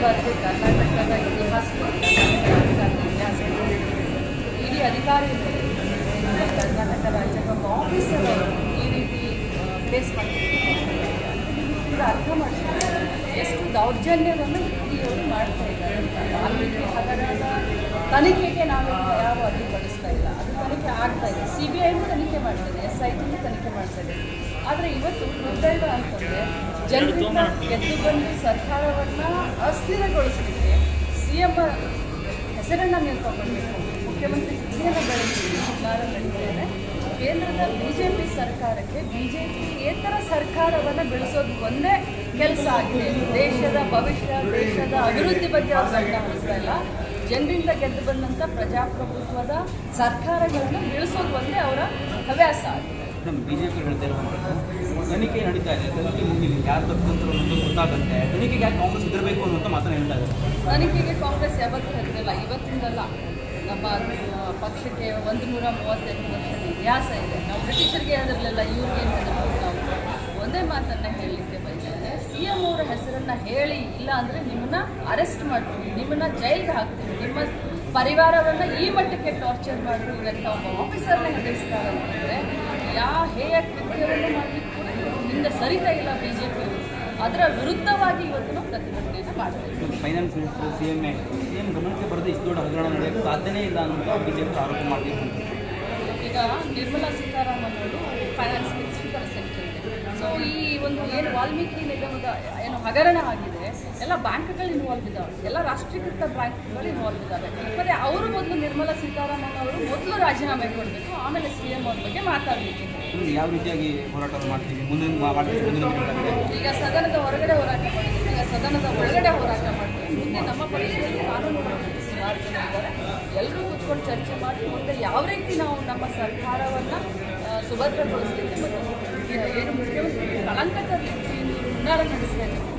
ಬರೆದು ಕರ್ನಾಟಕದ ಇತಿಹಾಸ ಕರ್ನಾಟಕ ರಾಜಕಾರಣದ ಇಡೀ ಅಧಿಕಾರಿಗಳು ಕರ್ನಾಟಕ ರಾಜ್ಯದ ಆಫೀಸರ್ ಈ ರೀತಿ ಮಾಡ್ತಿದ್ದಾರೆ ಇದು ಅರ್ಥ ಮಾಡ್ತಾರೆ ಎಷ್ಟು ದೌರ್ಜನ್ಯವನ್ನು ಇವರು ಮಾಡ್ತಾ ಇದ್ದಾರೆ ವಾಲ್ಮೀಕಿ ಹಗರಣದ ತನಿಖೆಗೆ ನಾವು ಯಾವ ಅಡ್ಡಿಪಡಿಸ್ತಾ ಇಲ್ಲ ಅದು ತನಿಖೆ ಆಗ್ತಾ ಇದೆ ಸಿ ಬಿ ಐನೂ ತನಿಖೆ ಮಾಡ್ತದೆ ಎಸ್ ಐ ಟಿನೂ ತನಿಖೆ ಮಾಡ್ತಾ ಆದರೆ ಇವತ್ತು ದುರ್ದೈವ ಅಂತಂದರೆ ಜನರಿಂದ ಎದ್ದು ಬಂದು ಸರ್ಕಾರವನ್ನು ಅಸ್ಥಿರಗೊಳಿಸಲಿಕ್ಕೆ ಸಿ ಎಂ ಹೆಸರನ್ನು ನೀವು ತಗೊಳ್ಬೇಕು ಮುಖ್ಯಮಂತ್ರಿ ಸ್ಥಿತಿಯನ್ನು ಬೆಳೆಸಿ ಸರ್ಕಾರ ನಡೀತಾರೆ ಕೇಂದ್ರದ ಬಿ ಜೆ ಪಿ ಸರ್ಕಾರಕ್ಕೆ ಬಿ ಜೆ ಪಿಯೇತರ ಸರ್ಕಾರವನ್ನು ಬೆಳೆಸೋದು ಒಂದೇ ಕೆಲಸ ಆಗಿದೆ. ದೇಶದ ಭವಿಷ್ಯ, ದೇಶದ ಅಭಿವೃದ್ಧಿ ಬಗ್ಗೆ ಅವರು ಗಮನ ಇಲ್ಲ. ಜನರಿಂದ ಗೆದ್ದು ಬಂದಂಥ ಪ್ರಜಾಪ್ರಭುತ್ವದ ಸರ್ಕಾರಗಳನ್ನು ಬೆಳೆಸೋದು ಒಂದೇ ಅವರ ಹವ್ಯಾಸ ಆಗಿದೆ. ನಮ್ಮ ಬಿ ಜೆ ಪಿ ಹೇಳ್ತಾ ಇರುವಂಥದ್ದು ತನಿಖೆ ನಡೀತಾ ಇದೆ, ತನಿಖೆ ಮುಗಿಲಿ ಯಾರು ತಪ್ಪಂತರು ಅಂತ ಗೊತ್ತಾಗುತ್ತೆ. ತನಿಖೆಗೆ ಯಾಕೆ ಕಾಂಗ್ರೆಸ್ ಇದ್ರಬೇಕು ಅನ್ನೋಂಥ ಮಾತನ್ನು ಹೇಳ್ತಾ ಇದ್ದಾರೆ. ತನಿಖೆಗೆ ಕಾಂಗ್ರೆಸ್ ಯಾವತ್ತೂ ಹೆದರಿಲ್ಲ. ಇವತ್ತಿಂದಲ್ಲ ನಮ್ಮ ಪಕ್ಷಕ್ಕೆ ಒಂದು ನೂರ ಮೂವತ್ತೆಂಟು ವರ್ಷದ ಇತಿಹಾಸ ಇದೆ. ನಾವು ಬ್ರಿಟಿಷರಿಗೆ ಹೆದರಲಿಲ್ಲ ಇವ್ರಿಗೆ ಹೆದರ್ಬೇಕು ನಾವು? ಒಂದೇ ಮಾತನ್ನು ಹೇಳಲಿಕ್ಕೆ ಬಯಸ್ತೇನೆ. ಸಿ ಎಂ ಅವರ ಹೆಸರನ್ನು ಹೇಳಿ ಇಲ್ಲ ಅಂದರೆ ನಿಮ್ಮನ್ನ ಅರೆಸ್ಟ್ ಮಾಡ್ತೀವಿ. ನಿಮ್ಮನ್ನ ಜೈಲ್ಗೆ ಹಾಕ್ತೀವಿ. ನಿಮ್ಮ ಪರಿವಾರವನ್ನು ಈ ಮಟ್ಟಕ್ಕೆ ಟಾರ್ಚರ್ ಮಾಡ್ತೀವಿ ಅಂತ ಒಬ್ಬ ಆಫೀಸರ್ನ ಹೆದರಿಸ್ತಾರೆ ಅಂತಂದರೆ ಯಾವ ಹೇಯ ಕೃತ್ಯವನ್ನು ಮಾಡಲಿಕ್ಕೂ ಹಿಂದೆ ಸರಿತಾ ಇಲ್ಲ ಬಿ ಜೆ ಪಿ ಅದರ ವಿರುದ್ಧವಾಗಿ ಇವತ್ತು ಪ್ರತಿಭಟನೆಯನ್ನು ಮಾಡಬೇಕು finance minister C M A. C M ಗಮನಕ್ಕೆ ಬರೆದು ಇಷ್ಟು ದೊಡ್ಡ ಹಗರಣ ನಡೆಯೋಕ್ಕೆ ಸಾಧ್ಯನೇ ಇಲ್ಲ ಅನ್ನೋದು ಬಿ ಜೆ ಪಿ ಆರೋಪ ಮಾಡಿದ್ರು ಈಗ ನಿರ್ಮಲಾ ಸೀತಾರಾಮನ್ ಅವರು ಫೈನಾನ್ಸ್ ಮಿನಿಸ್ಟರ್ ಸೆಕ್ಟರ್ ಇದೆ. ಸೊ ಈ ಒಂದು ಏನು ವಾಲ್ಮೀಕಿ ನಿಗಮದ ಏನು ಹಗರಣ ಆಗಿದೆ ಎಲ್ಲ ಬ್ಯಾಂಕ್ಗಳು ಇನ್ವಾಲ್ವ್ ಇದ್ದಾವೆ. ಎಲ್ಲ ರಾಷ್ಟ್ರೀಕೃತ ಬ್ಯಾಂಕ್ಗಳು ಇನ್ವಾಲ್ವ್ ಇದ್ದಾವೆ. ಮತ್ತು ಅವರು ಮೊದಲು ನಿರ್ಮಲಾ ಸೀತಾರಾಮನ್ ರಾಜೀನಾಮೆ ಕೊಡಬೇಕು ಆಮೇಲೆ ಸಿ ಎಂ ಅವ್ರ ಬಗ್ಗೆ ಮಾತಾಡಬೇಕು. ಯಾವ ರೀತಿಯಾಗಿ ಹೋರಾಟವನ್ನು ಮಾಡ್ತೀವಿ ಮುಂದಿನ ಈಗ ಸದನದ ಹೊರಗಡೆ ಹೋರಾಟ ಮಾಡ್ತೀವಿ. ಈಗ ಸದನದ ಒಳಗಡೆ ಹೋರಾಟ ಮಾಡ್ತೀವಿ. ಮುಂದೆ ನಮ್ಮ ಪಕ್ಷದಲ್ಲಿ ಕಾನೂನು ಸುಮಾರು ಜನ ಇದ್ದಾರೆ ಎಲ್ಲರೂ ಕೂತ್ಕೊಂಡು ಚರ್ಚೆ ಮಾಡಿ ಮುಂದೆ ಯಾವ ರೀತಿ ನಾವು ನಮ್ಮ ಸರ್ಕಾರವನ್ನು ಸುಭದ್ರಗೊಳಿಸಲಿಕ್ಕೆ ಮತ್ತು ಏನು ಮುಖ್ಯಮಂತ್ರಿ ಕಳಂಕದ ರೀತಿ ಹುನ್ನಾರ ಇದ್ದೀವಿ